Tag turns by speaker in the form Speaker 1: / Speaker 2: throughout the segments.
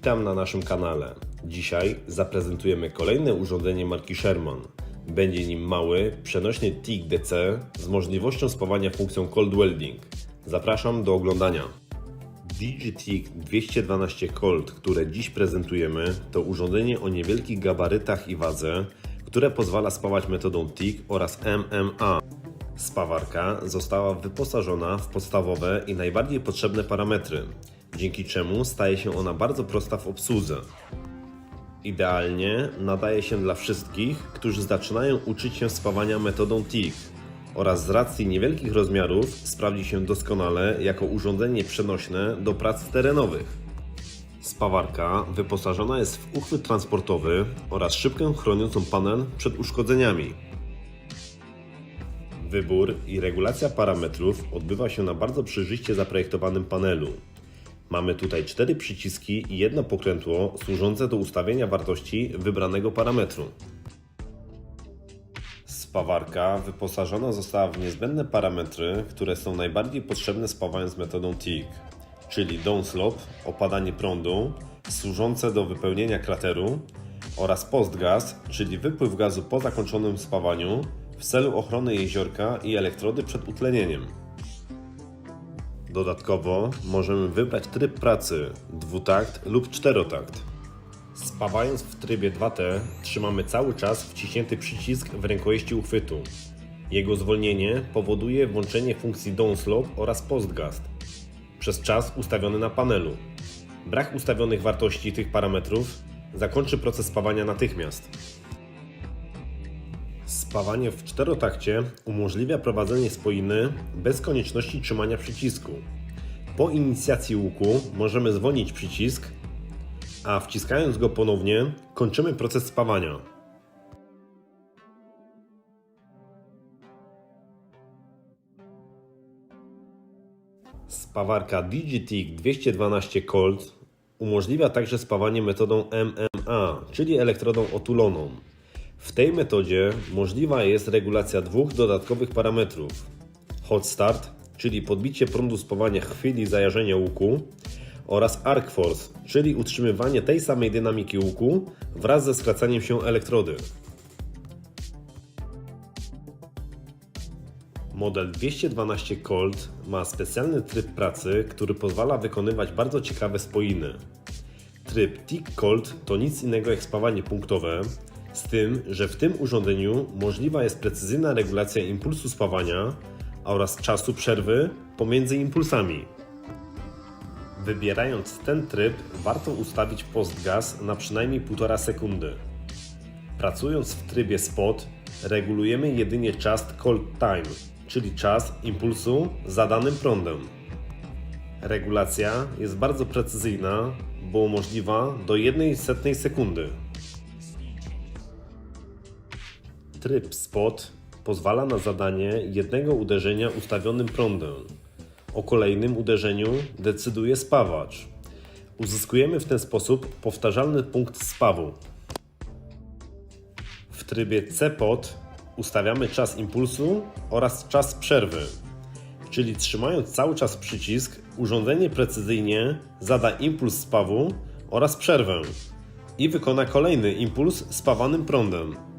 Speaker 1: Witam na naszym kanale. Dzisiaj zaprezentujemy kolejne urządzenie marki Sherman. Będzie nim mały, przenośny TIG DC z możliwością spawania funkcją Cold Welding. Zapraszam do oglądania. DigiTIG 212 Cold, które dziś prezentujemy, to urządzenie o niewielkich gabarytach i wadze, które pozwala spawać metodą TIG oraz MMA. Spawarka została wyposażona w podstawowe i najbardziej potrzebne parametry, dzięki czemu staje się ona bardzo prosta w obsłudze. Idealnie nadaje się dla wszystkich, którzy zaczynają uczyć się spawania metodą TIG oraz z racji niewielkich rozmiarów sprawdzi się doskonale jako urządzenie przenośne do prac terenowych. Spawarka wyposażona jest w uchwyt transportowy oraz szybkę chroniącą panel przed uszkodzeniami. Wybór i regulacja parametrów odbywa się na bardzo przejrzyście zaprojektowanym panelu. Mamy tutaj cztery przyciski i jedno pokrętło służące do ustawienia wartości wybranego parametru. Spawarka wyposażona została w niezbędne parametry, które są najbardziej potrzebne spawając metodą TIG, czyli downslope, opadanie prądu, służące do wypełnienia krateru oraz postgas, czyli wypływ gazu po zakończonym spawaniu w celu ochrony jeziorka i elektrody przed utlenieniem. Dodatkowo możemy wybrać tryb pracy dwutakt lub czterotakt. Spawając w trybie 2T trzymamy cały czas wciśnięty przycisk w rękojeści uchwytu. Jego zwolnienie powoduje włączenie funkcji downslope oraz postgast przez czas ustawiony na panelu. Brak ustawionych wartości tych parametrów zakończy proces spawania natychmiast. Spawanie w czterotakcie umożliwia prowadzenie spoiny bez konieczności trzymania przycisku. Po inicjacji łuku możemy zwolnić przycisk, a wciskając go ponownie kończymy proces spawania. Spawarka DigiTIG 212 Colt umożliwia także spawanie metodą MMA, czyli elektrodą otuloną. W tej metodzie możliwa jest regulacja dwóch dodatkowych parametrów: hot start, czyli podbicie prądu spawania chwili zajarzenia łuku, oraz arc force, czyli utrzymywanie tej samej dynamiki łuku wraz ze skracaniem się elektrody. Model 212 Colt ma specjalny tryb pracy, który pozwala wykonywać bardzo ciekawe spoiny. Tryb TIG Colt to nic innego jak spawanie punktowe, z tym, że w tym urządzeniu możliwa jest precyzyjna regulacja impulsu spawania oraz czasu przerwy pomiędzy impulsami. Wybierając ten tryb, warto ustawić postgaz na przynajmniej 1,5 sekundy. Pracując w trybie spot, regulujemy jedynie czas cold time, czyli czas impulsu zadanym prądem. Regulacja jest bardzo precyzyjna, bo możliwa do 1,1 sekundy. Tryb spot pozwala na zadanie jednego uderzenia ustawionym prądem. O kolejnym uderzeniu decyduje spawacz. Uzyskujemy w ten sposób powtarzalny punkt spawu. W trybie CPOT ustawiamy czas impulsu oraz czas przerwy. Czyli trzymając cały czas przycisk, urządzenie precyzyjnie zada impuls spawu oraz przerwę i wykona kolejny impuls spawanym prądem.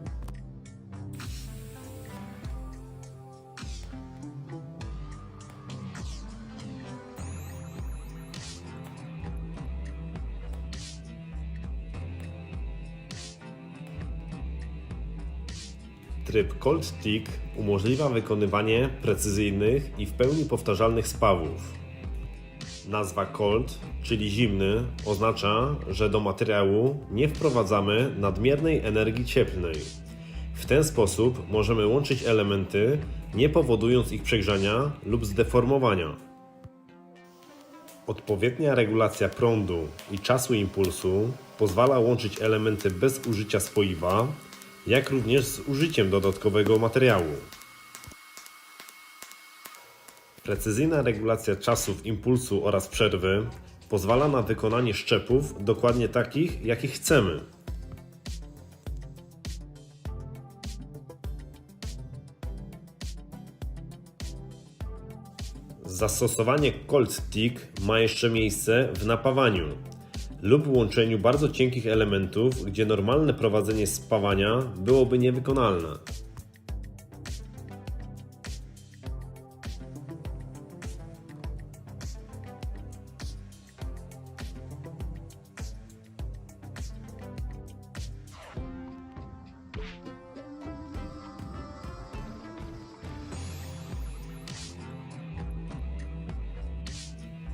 Speaker 1: Tryb Cold Tick umożliwia wykonywanie precyzyjnych i w pełni powtarzalnych spawów. Nazwa cold, czyli zimny, oznacza, że do materiału nie wprowadzamy nadmiernej energii cieplnej. W ten sposób możemy łączyć elementy, nie powodując ich przegrzania lub zdeformowania. Odpowiednia regulacja prądu i czasu impulsu pozwala łączyć elementy bez użycia spoiwa, jak również z użyciem dodatkowego materiału. Precyzyjna regulacja czasów impulsu oraz przerwy pozwala na wykonanie szczepów dokładnie takich, jakich chcemy. Zastosowanie Cold Stick ma jeszcze miejsce w napawaniu. Lub łączeniu bardzo cienkich elementów, gdzie normalne prowadzenie spawania byłoby niewykonalne.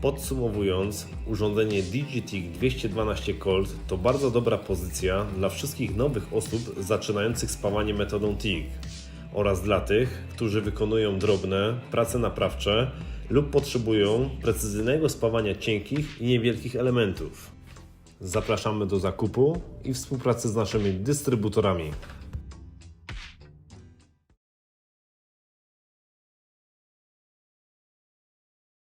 Speaker 1: Podsumowując, urządzenie DigiTick 212 Colt to bardzo dobra pozycja dla wszystkich nowych osób zaczynających spawanie metodą TIG oraz dla tych, którzy wykonują drobne prace naprawcze lub potrzebują precyzyjnego spawania cienkich i niewielkich elementów. Zapraszamy do zakupu i współpracy z naszymi dystrybutorami.